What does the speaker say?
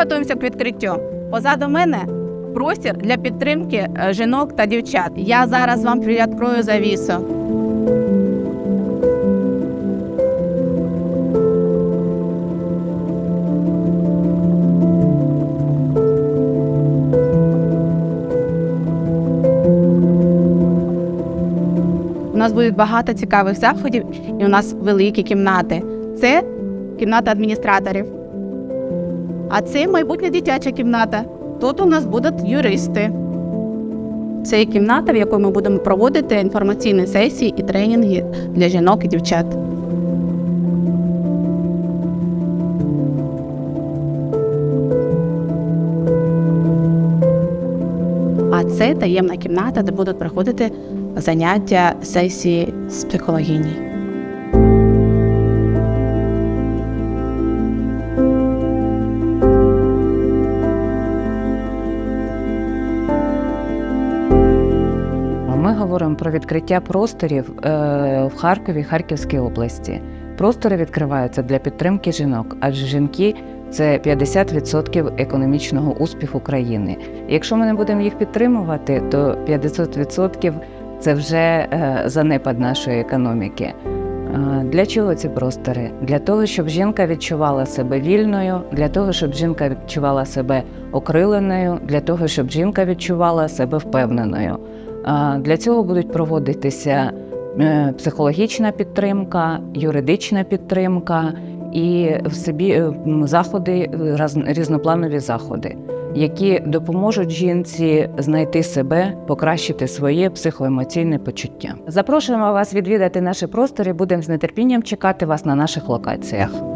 готуємося к відкриттю. Позаду мене простір для підтримки е, жінок та дівчат. Я зараз вам привідкрою завісу. У нас буде багато цікавих заходів, і у нас великі кімнати. Це кімната адміністраторів. А це майбутня дитяча кімната. Тут у нас будуть юристи. Це кімната, в якій ми будемо проводити інформаційні сесії і тренінги для жінок і дівчат. А це таємна кімната, де будуть проходити заняття сесії з психологині. Ми говоримо про відкриття просторів е, в Харкові, Харківській області. Простори відкриваються для підтримки жінок, адже жінки це 50% економічного успіху країни. Якщо ми не будемо їх підтримувати, то 50% це вже е, занепад нашої економіки. Е, Для чого ці простори? Для того, щоб жінка відчувала себе вільною, для того, щоб жінка відчувала себе окриленою, для того, щоб жінка відчувала себе впевненою. Для цього будуть проводитися е, психологічна підтримка, юридична підтримка і в собі е, заходи, раз- різнопланові заходи, які допоможуть жінці знайти себе, покращити своє психоемоційне почуття. Запрошуємо вас відвідати наші простори. Будемо з нетерпінням чекати вас на наших локаціях.